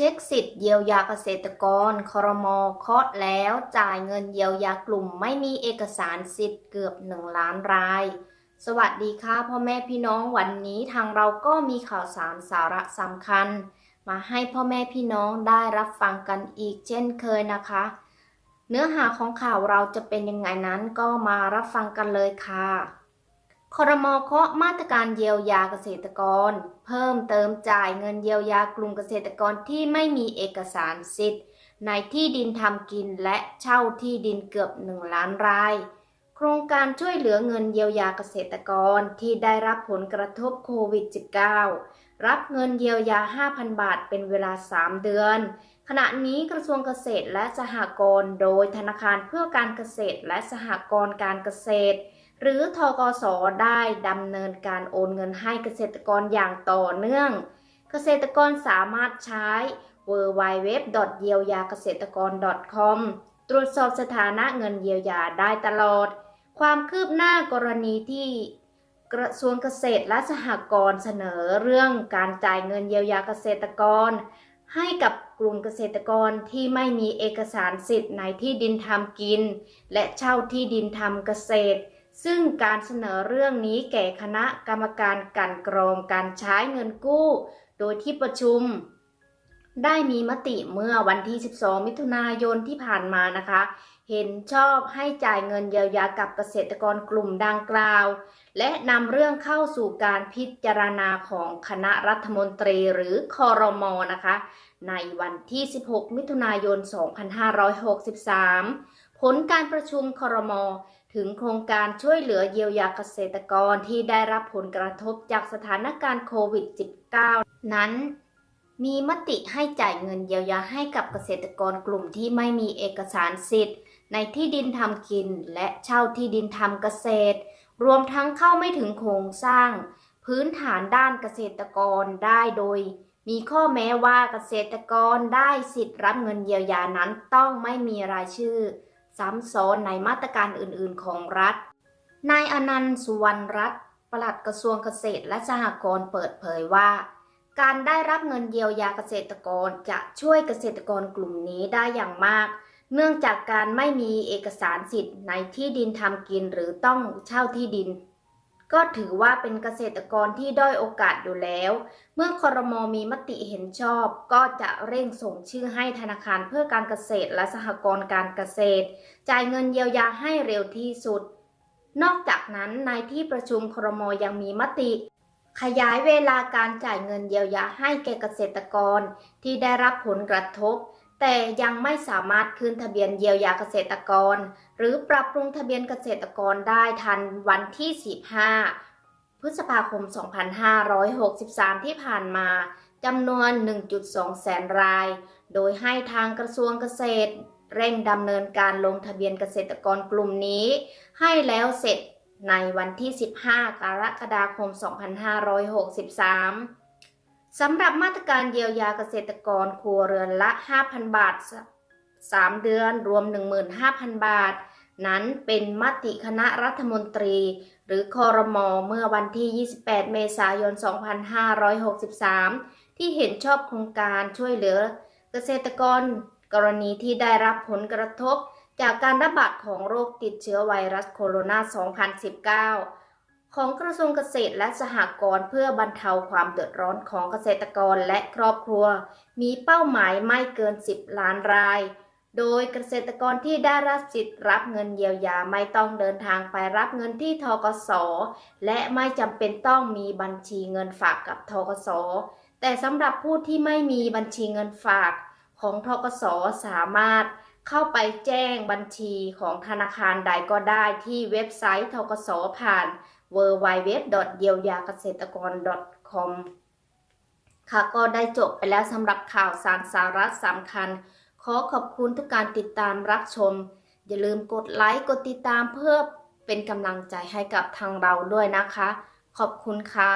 เช็คสิทธิ์เยียวยาเกษตรกร ครมเคาะแล้วจ่ายเงินเยียวยากลุ่ม ไม่มีเอกสารสิทธิ์เกือบ 1 ล้านราย สวัสดีค่ะพ่อแม่พี่น้องวันนี้ทางเราก็มีข่าวสารสาระสำคัญ มาให้พ่อแม่พี่น้องได้รับฟังกันอีกเช่นเคยนะคะ เนื้อหาของข่าวเราจะเป็นยังไงนั้นก็มารับฟังกันเลยค่ะ ครมเคาะมาตรการเยียวยาเกษตรกร เพิ่มเติมจ่ายเงินเยียวยากลุ่มเกษตรกรที่ไม่มีเอกสารสิทธิ์ ในที่ดินทำกินและเช่าที่ดินเกือบ1ล้านราย โครงการช่วยเหลือเงินเยียวยาเกษตรกรที่ได้รับผลกระทบโควิด -19 รับเงินเยียวยา 5,000 บาทเป็นเวลา 3 เดือน ขณะนี้กระทรวงเกษตรและสหกรณ์โดยธนาคารเพื่อการเกษตรและสหกรณ์การเกษตร หรือทกสได้ดำเนินการโอนเงินให้เกษตรกรอย่างต่อเนื่อง เกษตรกรสามารถใช้ w w w เยียวยาเกษตรกร .com ตรวจสอบสถานะเงินเยียวยาได้ตลอด ความคืบหน้ากรณีที่กระทรวงเกษตรและสหกรณ์เสนอเรื่องการจ่ายเงินเยียวยาเกษตรกร ให้กับกลุ่มเกษตรกรที่ไม่มีเอกสารสิทธิ์ในที่ดินทำกิน และเช่าที่ดินทำเกษตร ซึ่งการเสนอเรื่องนี้แก่คณะกรรมการกลันกรองการใช้เงินกู้ โดยที่ประชุม ได้มีมติเมื่อวันที่ 12 มิถุนายนที่ผ่านมานะคะ เห็นชอบให้จ่ายเงินเยียวยากับเกษตรกรกลุ่มดังกล่าว และนำเรื่องเข้าสู่การพิจารณาของคณะรัฐมนตรีหรือคอรมอนะคะ ในวันที่ 16 มิถุนายน 2563 ผลการประชุมคอรมอถึงโครงการช่วยเหลือเยียวยาเกษตรกรที่ได้รับผลกระทบจากสถานการณ์โควิด -19 นั้น มีมติให้จ่ายเงินเยียวยาให้กับเกษตรกรกลุ่มที่ไม่มีเอกสารสิทธิ์ ในที่ดินทำกินและเช่าที่ดินทำเกษตร รวมทั้งเข้าไม่ถึงโครงสร้าง พื้นฐานด้านเกษตรกรได้โดยมีข้อแม้ว่าเกษตรกรได้สิทธิ์รับเงินเยียวยานั้นต้องไม่มีรายชื่อ ซ้ำซ้อนในมาตรการอื่นๆของรัฐ นายอนันต์สุวรรณรัตน์ปลัดกระทรวงเกษตรและสหกรณ์เปิดเผยว่า การได้รับเงินเยียวยาเกษตรกรจะช่วยเกษตรกรกลุ่มนี้ได้อย่างมาก เนื่องจากการไม่มีเอกสารสิทธิ์ในที่ดินทำกินหรือต้องเช่าที่ดิน ก็ถือว่าเป็นเกษตรกรที่ด้อยโอกาสอยู่แล้ว เมื่อคอรมอมีมติเห็นชอบ ก็จะเร่งส่งชื่อให้ธนาคารเพื่อการเกษตรและสหกรณ์การเกษตร จ่ายเงินเยียวยาให้เร็วที่สุด นอกจากนั้นในที่ประชุมครมยังมีมติ ขยายเวลาการจ่ายเงินเยียวยาให้แก่เกษตรกรที่ได้รับผลกระทบ แต่ยังไม่สามารถคืนทะเบียนเยียวยาเกษตรกร หรือปรับปรุงทะเบียนเกษตรกรได้ทันวันที่ 15 พฤษภาคม 2563 ที่ผ่านมาจำนวน 1.2 แสนราย โดยให้ทางกระทรวงเกษตร เร่งดำเนินการลงทะเบียนเกษตรกรกลุ่มนี้ ให้แล้วเสร็จในวันที่ 15 กรกฎาคม 2563 สำหรับมาตรการเยียวยาเกษตรกรครัวเรือนละ 5,000 บาท 3 เดือนรวม 15,000 บาท นั้นเป็นมติคณะรัฐมนตรี หรือคอรมอเมื่อวันที่ 28 เมษายน 2563 ที่เห็นชอบโครงการช่วยเหลือ เกษตรกรกรณีที่ได้รับผลกระทบ จากการระบาดของโรคติดเชื้อไวรัสโคโรนา 2019 ของกระทรวงเกษตรและสหกรณ์เพื่อบรรเทาความเดือดร้อนของเกษตรกรและครอบครัว มีเป้าหมายไม่เกิน 10 ล้านราย โดยเกษตรกรที่ได้รับสิทธิ์รับเงินเยียวยาไม่ต้องเดินทางไปรับเงินที่ทกส และไม่จำเป็นต้องมีบัญชีเงินฝากกับทกส แต่สำหรับผู้ที่ไม่มีบัญชีเงินฝากของทกสสามารถเข้าไปแจ้งบัญชีของธนาคารใดก็ได้ที่เว็บไซต์ทกสผ่าน w w w เยียวยาเกษตรกร .com ค่ะก็ได้จบไปแล้วสำหรับข่าวสารสาระสำคัญ ขอขอบคุณทุกการติดตามรับชม อย่าลืมกดไลค์กดติดตามเพื่อเป็นกำลังใจให้กับทางเราด้วยนะคะ ขอบคุณค่ะ